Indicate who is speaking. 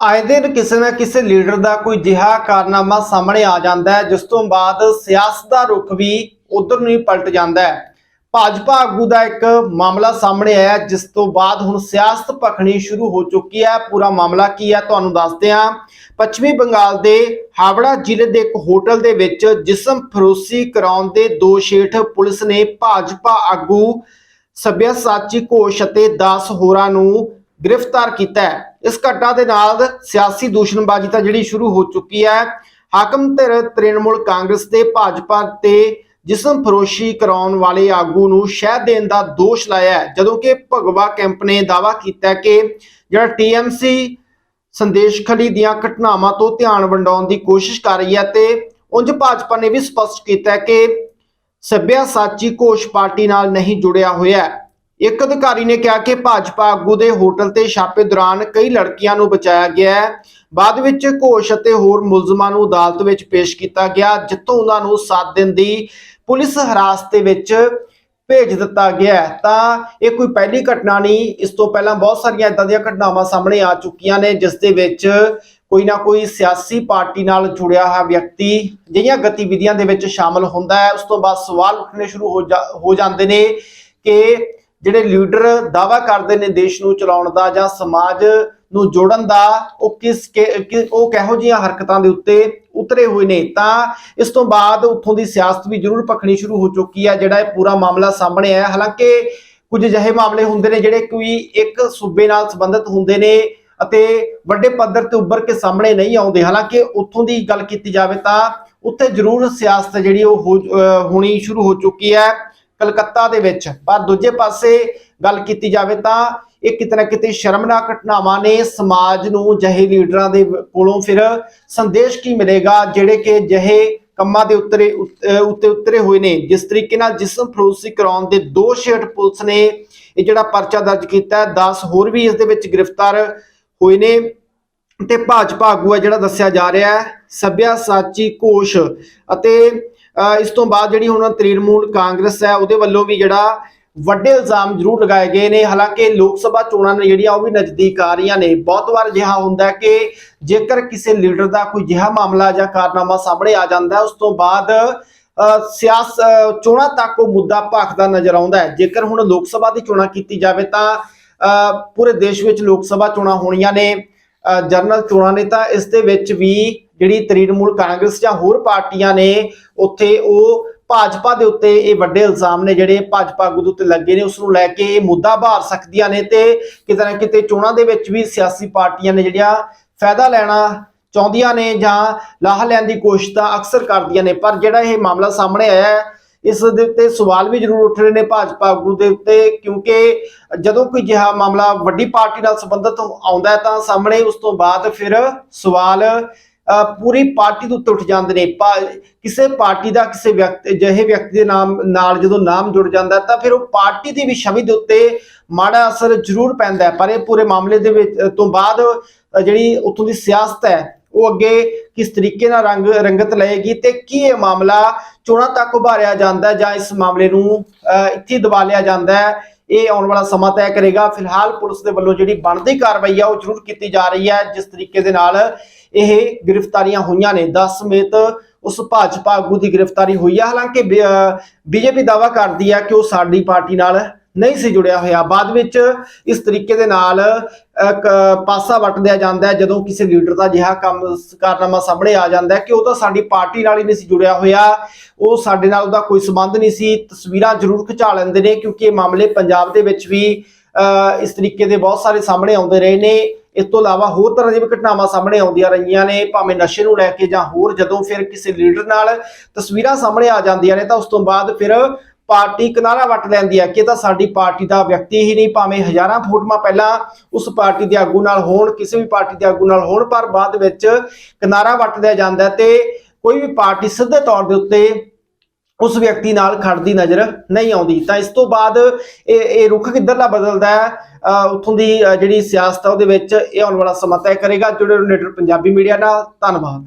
Speaker 1: ਆਏ ਦਿਨ ਕਿਸੇ ਨਾ ਕਿਸੇ ਲੀਡਰ ਦਾ ਕੋਈ ਜਿਹਾ ਕਾਰਨਾਮਾ ਸਾਹਮਣੇ ਆ ਜਾਂਦਾ ਹੈ, ਜਿਸ ਤੋਂ ਬਾਅਦ ਸਿਆਸਤ ਦਾ ਰੁਖ ਵੀ ਉਧਰ ਨੂੰ ਹੀ ਪਲਟ ਜਾਂਦਾ ਹੈ। ਭਾਜਪਾ ਆਗੂ ਦਾ ਇੱਕ ਮਾਮਲਾ ਸਾਹਮਣੇ ਆਇਆ, ਜਿਸ ਤੋਂ ਬਾਅਦ ਹੁਣ ਸਿਆਸਤ ਭਖਣੀ ਸ਼ੁਰੂ ਹੋ ਚੁੱਕੀ ਹੈ। ਪੂਰਾ ਮਾਮਲਾ ਕੀ ਹੈ, ਤੁਹਾਨੂੰ ਦੱਸਦੇ ਹਾਂ। ਪੱਛਮੀ ਬੰਗਾਲ ਦੇ ਹਾਵੜਾ ਜ਼ਿਲ੍ਹੇ ਦੇ ਇੱਕ ਹੋਟਲ ਦੇ ਵਿੱਚ ਜਿਸਮ ਫਰੋਸੀ ਕਰਾਉਣ ਦੇ ਦੋਸ਼ ਹੇਠ ਪੁਲਿਸ ਨੇ ਭਾਜਪਾ ਆਗੂ ਸੱਭਿਆ ਘੋਸ਼ ਅਤੇ 10 ਹੋਰਾਂ ਨੂੰ ਗ੍ਰਿਫਤਾਰ ਕੀਤਾ ਹੈ। ਇਸ ਘਟਨਾ ਦੇ ਨਾਲ ਸਿਆਸੀ ਦੂਸ਼ਣਬਾਜ਼ੀ ਤਾਂ ਜਿਹੜੀ ਸ਼ੁਰੂ ਹੋ ਚੁੱਕੀ ਹੈ। ਹਾਕਮ ਧਿਰ ਤ੍ਰਿਣਮੂਲ ਕਾਂਗਰਸ ਤੇ ਭਾਜਪਾ ਤੇ ਜਿਸਮ ਫਰੋਸ਼ੀ ਕਰਾਉਣ ਵਾਲੇ ਆਗੂ ਨੂੰ ਸ਼ਹਿ ਦੇਣ ਦਾ ਦੋਸ਼ ਲਾਇਆ ਹੈ, ਜਦੋਂ ਕਿ ਭਗਵਾ ਕੈਂਪ ਨੇ ਦਾਅਵਾ ਕੀਤਾ ਕਿ ਜਿਹੜਾ ਟੀਐਮਸੀ ਸੰਦੇਸ਼ ਖਲੀ ਦੀਆਂ ਘਟਨਾਵਾਂ ਤੋਂ ਧਿਆਨ ਵੰਡਾਉਣ ਦੀ ਕੋਸ਼ਿਸ਼ ਕਰ ਰਹੀ ਹੈ ਤੇ ਉਂਝ ਭਾਜਪਾ ਨੇ ਵੀ ਸਪਸ਼ਟ ਕੀਤਾ ਕਿ ਸੱਭਿਆ ਸਾਚੀ ਘੋਸ਼ ਪਾਰਟੀ ਨਾਲ ਨਹੀਂ ਜੁੜਿਆ ਹੋਇਆ ਇੱਕ ਅਧਿਕਾਰੀ ਨੇ ਕਿਹਾ ਕਿ ਭਾਜਪਾ ਆਗੂ ਦੇ ਹੋਟਲ ਤੇ ਛਾਪੇ ਦੌਰਾਨ ਕਈ ਲੜਕੀਆਂ ਨੂੰ ਬਚਾਇਆ ਗਿਆ ਹੈ। ਬਾਅਦ ਵਿੱਚ ਘੋਸ਼ ਅਤੇ ਹੋਰ ਮੁਲਜ਼ਮਾਂ ਨੂੰ ਅਦਾਲਤ ਵਿੱਚ ਪੇਸ਼ ਕੀਤਾ ਗਿਆ, ਜਿੱਥੋਂ ਉਹਨਾਂ ਨੂੰ 7 ਦਿਨ ਦੀ ਪੁਲਿਸ ਹਿਰਾਸਤ ਦੇ ਵਿੱਚ ਭੇਜ ਦਿੱਤਾ ਗਿਆ ਤਾਂ ਇਹ ਕੋਈ ਪਹਿਲੀ ਘਟਨਾ ਨਹੀਂ, ਇਸ ਤੋਂ ਪਹਿਲਾਂ ਬਹੁਤ ਸਾਰੀਆਂ ਇਦਾਂ ਦੀਆਂ ਘਟਨਾਵਾਂ ਸਾਹਮਣੇ ਆ ਚੁੱਕੀਆਂ ਨੇ, ਜਿਸ ਦੇ ਵਿੱਚ ਕੋਈ ਨਾ ਕੋਈ ਸਿਆਸੀ ਪਾਰਟੀ ਨਾਲ ਜੁੜਿਆ ਹੋਇਆ ਵਿਅਕਤੀ ਜਿਹੜੀਆਂ ਗਤੀਵਿਧੀਆਂ ਦੇ ਵਿੱਚ ਸ਼ਾਮਲ ਹੁੰਦਾ ਹੈ। ਉਸ ਤੋਂ ਬਾਅਦ ਸਵਾਲ ਉੱਠਣੇ ਸ਼ੁਰੂ ਹੋ ਜਾ- ਹੋ ਜਾਂਦੇ ਨੇ ਕਿ ਜਿਹੜੇ ਲੀਡਰ ਦਾਵਾ ਕਰਦੇ ਨੇ ਦੇਸ਼ ਨੂੰ ਚਲਾਉਣ ਦਾ ਜਾਂ ਸਮਾਜ ਨੂੰ ਜੋੜਨ ਦਾ, ਉਹ ਕਿਸ ਕਿ- ਉਹ ਕਿਹੋ ਜਿਹੀਆਂ ਹਰਕਤਾਂ ਦੇ ਉੱਤੇ ਉਤਰੇ ਹੋਏ ਨੇ? ਤਾਂ ਇਸ ਤੋਂ ਬਾਅਦ ਉੱਥੋਂ ਦੀ ਸਿਆਸਤ ਵੀ ਜ਼ਰੂਰ ਭਖਣੀ ਸ਼ੁਰੂ ਹੋ ਚੁੱਕੀ ਹੈ, ਜਿਹੜਾ ਇਹ ਪੂਰਾ ਮਾਮਲਾ ਸਾਹਮਣੇ ਆਇਆ। ਹਾਲਾਂਕਿ ਕੁਝ ਅਜਿਹੇ ਮਾਮਲੇ ਹੁੰਦੇ ਨੇ ਜਿਹੜੇ ਕੋਈ ਇੱਕ ਸੂਬੇ ਨਾਲ ਸੰਬੰਧਿਤ ਹੁੰਦੇ ਨੇ ਅਤੇ ਵੱਡੇ ਪੱਧਰ ਤੇ ਉੱਭਰ ਕੇ ਸਾਹਮਣੇ ਨਹੀਂ ਆਉਂਦੇ। ਹਾਲਾਂਕਿ ਉੱਥੋਂ ਦੀ ਗੱਲ ਕੀਤੀ ਜਾਵੇ ਤਾਂ ਉੱਥੇ ਜ਼ਰੂਰ ਸਿਆਸਤ ਜਿਹੜੀ ਉਹ ਹੋ- ਹੋਣੀ ਸ਼ੁਰੂ ਹੋ ਚੁੱਕੀ ਹੈ। ਕਲਕੱਤਾ ਦੇ ਵਿੱਚ। ਪਰ ਦੂਜੇ ਪਾਸੇ ਗੱਲ ਕੀਤੀ ਜਾਵੇ ਤਾਂ ਇਹ ਕਿਤੇ ਨਾ ਕਿਤੇ ਸ਼ਰਮਨਾਕ ਘਟਨਾਵਾਂ ਨੇ। ਸਮਾਜ ਨੂੰ ਜਹੇ ਲੀਡਰਾਂ ਦੇ ਕੋਲੋਂ ਫਿਰ ਸੰਦੇਸ਼ ਕੀ ਮਿਲੇਗਾ? ਜਿਹੜੇ ਕਿ ਜਹੇ ਕੰਮਾਂ ਦੇ ਉੱਤਰੇ ਉੱਤੇ ਉਤਰੇ ਹੋਏ ਨੇ। ਜਿਸ ਤਰੀਕੇ ਨਾਲ ਜਿਸਮ ਫਰੋਸੀ ਕਰਾਉਣ ਦੇ ਦੋ ਹੇਠ ਪੁਲਿਸ ਨੇ ਇਹ ਜਿਹੜਾ ਪਰਚਾ ਦਰਜ ਕੀਤਾ ਹੈ 10 ਹੋਰ ਵੀ ਇਸ ਦੇ ਵਿੱਚ ਗ੍ਰਿਫਤਾਰ ਹੋਏ ਨੇ। ਤੇ ਭਾਜਪਾ ਆਗੂ ਹੈ ਜਿਹੜਾ ਦੱਸਿਆ ਜਾ ਰਿਹਾ ਹੈ ਸੱਭਿਆ ਸਾਚੀ ਘੋਸ਼ ਅਤੇ ਇਸ ਤੋਂ ਬਾਅਦ ਜਿਹੜੀ ਹੁਣ ਤ੍ਰਿਣਮੂਲ ਕਾਂਗਰਸ ਹੈ, ਉਹਦੇ ਵੱਲੋਂ ਵੀ ਜਿਹੜਾ ਵੱਡੇ ਇਲਜ਼ਾਮ ਜ਼ਰੂਰ ਲਗਾਏ ਗਏ ਨੇ। ਹਾਲਾਂਕਿ ਲੋਕ ਸਭਾ ਚੋਣਾਂ ਨੇ ਜਿਹੜੀਆਂ, ਉਹ ਵੀ ਨਜ਼ਦੀਕ ਆ ਰਹੀਆਂ ਨੇ। ਬਹੁਤ ਵਾਰ ਅਜਿਹਾ ਹੁੰਦਾ ਕਿ ਜੇਕਰ ਕਿਸੇ ਲੀਡਰ ਦਾ ਕੋਈ ਜਿਹਾ ਮਾਮਲਾ ਜਾਂ ਕਾਰਨਾਮਾ ਸਾਹਮਣੇ ਆ ਜਾਂਦਾ ਉਸ ਤੋਂ ਬਾਅਦ ਸਿਆਸ ਚੋਣਾਂ ਤੱਕ ਉਹ ਮੁੱਦਾ ਭਖਦਾ ਨਜ਼ਰ ਆਉਂਦਾ ਹੈ। ਜੇਕਰ ਹੁਣ ਲੋਕ ਸਭਾ ਦੀ ਚੋਣਾਂ ਕੀਤੀ ਜਾਵੇ ਤਾਂ ਪੂਰੇ ਦੇਸ਼ ਵਿੱਚ ਲੋਕ ਸਭਾ ਚੋਣਾਂ ਹੋਣੀਆਂ ਨੇ। ਜਨਰਲ ਚੋਣਾਂ ਨੇ ਤਾਂ ਇਸ ਦੇ ਵਿੱਚ ਵੀ ਜਿਹੜੀ ਤ੍ਰਿਣਮੂਲ ਕਾਂਗਰਸ ਜਾਂ ਹੋਰ ਪਾਰਟੀਆਂ ਨੇ ਉੱਥੇ ਉਹ ਭਾਜਪਾ ਦੇ ਉੱਤੇ ਇਹ ਵੱਡੇ ਇਲਜ਼ਾਮ ਨੇ ਜਿਹੜੇ ਭਾਜਪਾ ਆਗੂ ਦੇ ਉੱਤੇ ਲੱਗੇ ਨੇ ਉਸ ਨੂੰ ਲੈ ਕੇ ਇਹ ਮੁੱਦਾ ਭਾਰ ਸਕਦੀਆਂ ਨੇ ਤੇ ਕਿਤੇ ਨਾ ਕਿਤੇ ਚੋਣਾਂ ਦੇ ਵਿੱਚ ਵੀ ਸਿਆਸੀ ਪਾਰਟੀਆਂ ਨੇ ਜਿਹੜੀਆਂ ਫਾਇਦਾ ਲੈਣਾ ਚਾਹੁੰਦੀਆਂ ਨੇ ਜਾਂ ਲਾਹਾ ਲੈਣ ਦੀ ਕੋਸ਼ਿਸ਼ ਤਾਂ ਅਕਸਰ ਕਰਦੀਆਂ ਨੇ, ਪਰ ਜਿਹੜਾ ਇਹ ਮਾਮਲਾ ਸਾਹਮਣੇ ਆਇਆ ਹੈ, ਇਸ ਦੇ ਉੱਤੇ ਸਵਾਲ ਵੀ ਜ਼ਰੂਰ ਉੱਠ ਰਹੇ ਨੇ ਭਾਜਪਾ ਆਗੂ ਦੇ ਉੱਤੇ, ਕਿਉਂਕਿ ਜਦੋਂ ਕੋਈ ਜਿਹਾ ਮਾਮਲਾ ਵੱਡੀ ਪਾਰਟੀ ਨਾਲ ਸੰਬੰਧਿਤ ਆਉਂਦਾ ਹੈ ਤਾਂ ਸਾਹਮਣੇ ਉਸ ਤੋਂ ਬਾਅਦ ਫਿਰ ਸਵਾਲ ਪੂਰੀ ਪਾਰਟੀ ਤੋਂ ਉੱਤੇ ਉੱਠ ਜਾਂਦੇ ਨੇ। ਕਿਸੇ ਪਾਰਟੀ ਦਾ ਕਿਸੇ ਵਿਅਕਤੀ ਜਿਹੇ ਵਿਅਕਤੀ ਦੇ ਨਾਮ ਨਾਲ ਜਦੋਂ ਨਾਮ ਜੁੜ ਜਾਂਦਾ ਤਾਂ ਫਿਰ ਉਹ ਪਾਰਟੀ ਦੀ ਵੀ ਛਵੀ ਦੇ ਉੱਤੇ ਮਾੜਾ ਅਸਰ ਜ਼ਰੂਰ ਪੈਂਦਾ ਹੈ। ਪਰ ਇਹ ਪੂਰੇ ਮਾਮਲੇ ਦੇ ਵਿੱਚ ਤੋਂ ਬਾਅਦ ਜਿਹੜੀ ਉੱਥੋਂ ਦੀ ਸਿਆਸਤ ਹੈ ਉਹ ਅੱਗੇ ਕਿਸ ਤਰੀਕੇ ਨਾਲ ਰੰਗ ਰੰਗਤ ਲਏਗੀ ਤੇ ਕੀ ਇਹ ਮਾਮਲਾ ਚੋਣਾਂ ਤੱਕ ਉਭਾਰਿਆ ਜਾਂਦਾ ਜਾਂ ਇਸ ਮਾਮਲੇ ਨੂੰ ਅ, ਇੱਥੇ ਹੀ ਦਬਾ ਲਿਆ ਜਾਂਦਾ ਹੈ ਇਹ ਆਉਣ ਵਾਲਾ ਸਮਾਂ ਤੈਅ ਕਰੇਗਾ। ਫਿਲਹਾਲ ਪੁਲਿਸ ਦੇ ਵੱਲੋਂ ਜਿਹੜੀ ਬਣਦੀ ਕਾਰਵਾਈ ਆ, ਉਹ ਜ਼ਰੂਰ ਕੀਤੀ ਜਾ ਰਹੀ ਹੈ ਜਿਸ ਤਰੀਕੇ ਦੇ ਨਾਲ ਇਹ ਗ੍ਰਿਫਤਾਰੀਆਂ ਹੋਈਆਂ ਨੇ। 10 ਸਮੇਤ ਉਸ ਭਾਜਪਾ ਆਗੂ ਦੀ ਗ੍ਰਿਫਤਾਰੀ ਹੋਈ ਹੈ ਹਾਲਾਂਕਿ ਬੀਜੇਪੀ ਦਾਵਾ ਕਰਦੀ ਹੈ ਕਿ ਉਹ ਸਾਡੀ ਪਾਰਟੀ ਨਾਲ ਨਹੀਂ ਸੀ ਜੁੜਿਆ ਹੋਇਆ। ਬਾਅਦ ਵਿੱਚ ਇਸ ਤਰੀਕੇ ਦੇ ਨਾਲ ਪਾਸਾ ਵੱਟ ਦਿਆ ਜਾਂਦਾ ਹੈ ਜਦੋਂ ਕਿਸੇ ਲੀਡਰ ਦਾ ਅਜਿਹਾ ਕੰਮ ਕਾਰਨਾਮਾ ਸਾਹਮਣੇ ਆ ਜਾਂਦਾ ਹੈ ਕਿ ਉਹ ਤਾਂ ਸਾਡੀ ਪਾਰਟੀ ਨਾਲ ਹੀ ਨਹੀਂ ਸੀ ਜੁੜਿਆ ਹੋਇਆ। ਉਹ ਸਾਡੇ ਨਾਲ ਉਹਦਾ ਕੋਈ ਸੰਬੰਧ ਨਹੀਂ ਸੀ। ਤਸਵੀਰਾਂ ਜ਼ਰੂਰ ਖਿਚਾ ਲੈਂਦੇ ਨੇ ਕਿਉਂਕਿ ਇਹ ਮਾਮਲੇ ਪੰਜਾਬ ਦੇ ਵਿੱਚ ਵੀ ਅ, ਇਸ ਤਰੀਕੇ ਦੇ ਬਹੁਤ ਸਾਰੇ ਸਾਹਮਣੇ ਆਉਂਦੇ ਰਹੇ ਨੇ। ਇਸ ਤੋਂ ਇਲਾਵਾ ਹੋਰ ਤਰ੍ਹਾਂ ਦੀਆਂ ਵੀ ਘਟਨਾਵਾਂ ਸਾਹਮਣੇ ਆਉਂਦੀਆਂ ਰਹੀਆਂ ਨੇ। ਭਾਵੇਂ ਨਸ਼ੇ ਨੂੰ ਲੈ ਕੇ ਜਾਂ ਹੋਰ ਜਦੋਂ ਫਿਰ ਕਿਸੇ ਲੀਡਰ ਨਾਲ ਤਸਵੀਰਾਂ ਸਾਹਮਣੇ ਆ ਜਾਂਦੀਆਂ ਨੇ ਤਾਂ ਉਸ ਤੋਂ ਬਾਅਦ ਫਿਰ ਪਾਰਟੀ ਕਿਨਾਰਾ ਵੱਟ ਲੈਂਦੀ ਹੈ ਕਿ ਤਾਂ ਸਾਡੀ ਪਾਰਟੀ ਦਾ ਵਿਅਕਤੀ ਹੀ ਨਹੀਂ, ਭਾਵੇਂ ਹਜ਼ਾਰਾਂ ਫੋਟੋਆਂ ਪਹਿਲਾਂ ਉਸ ਪਾਰਟੀ ਦੇ ਆਗੂ ਨਾਲ ਹੋਣ, ਕਿਸੇ ਵੀ ਪਾਰਟੀ ਦੇ ਆਗੂ ਨਾਲ ਹੋਣ, ਪਰ ਬਾਅਦ ਵਿੱਚ ਕਿਨਾਰਾ ਵੱਟ ਲਿਆ ਜਾਂਦਾ ਤੇ ਕੋਈ ਵੀ ਪਾਰਟੀ ਸਿੱਧੇ ਤੌਰ ਦੇ ਉੱਤੇ ਉਸ ਵਿਅਕਤੀ ਨਾਲ ਖੜਦੀ ਨਜ਼ਰ ਨਹੀਂ ਆਉਂਦੀ। ਤਾਂ ਇਸ ਤੋਂ ਬਾਅਦ ਇਹ ਇਹ ਰੁਖ ਕਿੱਧਰਲਾ ਬਦਲਦਾ ਹੈ? ਅਹ ਉੱਥੋਂ ਦੀ ਜਿਹੜੀ ਸਿਆਸਤ ਆ ਉਹਦੇ ਵਿੱਚ ਇਹ ਆਉਣ ਵਾਲਾ ਸਮਾਂ ਤੈਅ ਕਰੇਗਾ। ਜੁੜੇ ਰਹੋ ਨੇਟਰ ਪੰਜਾਬੀ ਮੀਡੀਆ ਨਾਲ। ਧੰਨਵਾਦ।